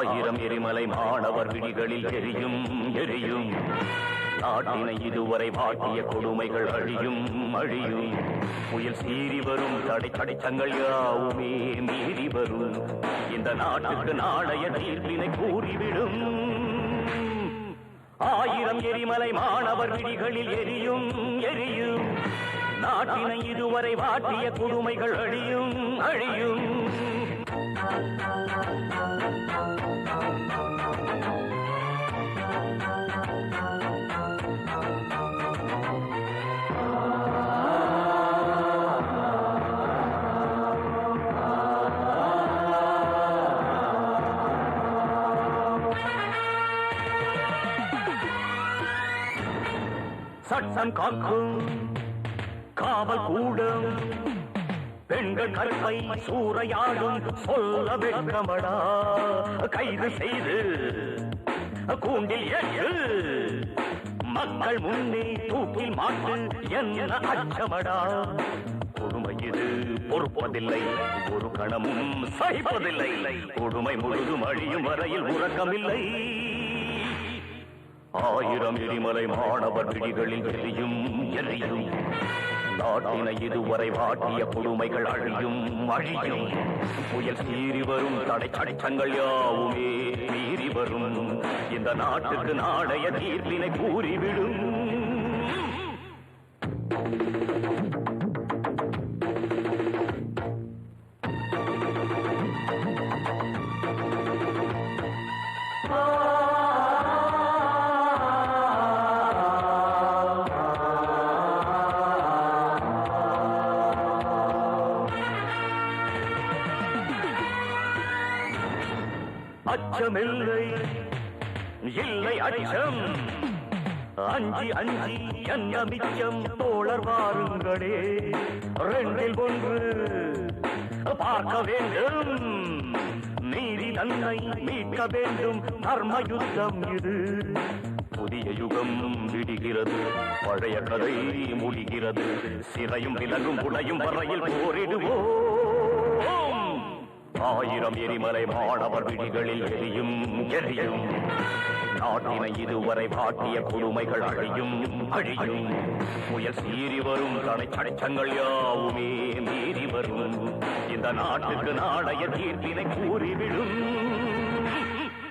ஆயிரம் எரிமலை மாணவர் விழிகளில் எரியும் எரியும். நாட்டினை இதுவரை வாட்டிய கொடுமைகள் அழியும் அழியும். புயல் சீறி வரும் தடை தடைச்சங்கள் யாவுமே மீறி வரும். இந்த நாட்டுக்கு நாளைய தீர்ப்பினை கூறிவிடும். ஆயிரம் எரிமலை மாணவர் விழிகளில் எரியும் எரியும். நாட்டினை இதுவரை வாட்டிய கொடுமைகள் அழியும் அழியும். Thank you. சட்டம் காக்கும். காவல் கூடும். பெண்கள் கற்பை சூறையாடும். சொல்ல வெட்கமடா கைது செய்து கூண்டில் ஏற்று. மக்கள் முன்னே தூக்கில் மாட்டு என்ன அச்சமடா. கொடுமை இது. பொறுப்பதில்லை. ஒரு கணமும் சகிப்பதில்லை. கொடுமை முழுதும் அழியும் வரையில் உறக்கமில்லை. ஆயிரம் எரிமலை மாணவர் விழிகளில் எரியும் எரியும். நாட்டினை இதுவரை வாட்டிய கொடுமைகள் அழியும் அழியும். புயல் மீறி வரும் தடை சடைச்சங்கள் யாவுமே மீறி வரும். இந்த நாட்டுக்கு நாடைய தீர்ப்பினை கூறிவிடும். அச்சமில்லை. இல்லை அச்சம். அஞ்சி அஞ்சி என்ன மிச்சம் தோழர் வாருங்களே. ரெண்டில் ஒன்று பார்க்க வேண்டும். நீதி தன்னை மீட்க வேண்டும். தர்ம யுத்தம் இது. புதிய யுகம் விடுகிறது. பழைய கதை முடிகிறது சிறையும் விலகும் புலையும் வரையில் போரிடுவோம். ஆயிரம் எரிமலை மாணவர் விழிகளில் எரியும் எரியும். நாட்டினை இதுவரை பாட்டிய கொடுமைகள் அழியும் அழியும். புயல் சீறி வரும் தடை தடைச்சங்கள் யாவுமே மீறி வரும். இந்த நாட்டுக்கு நாளைய தீர்ப்பினை கூறிவிடும்.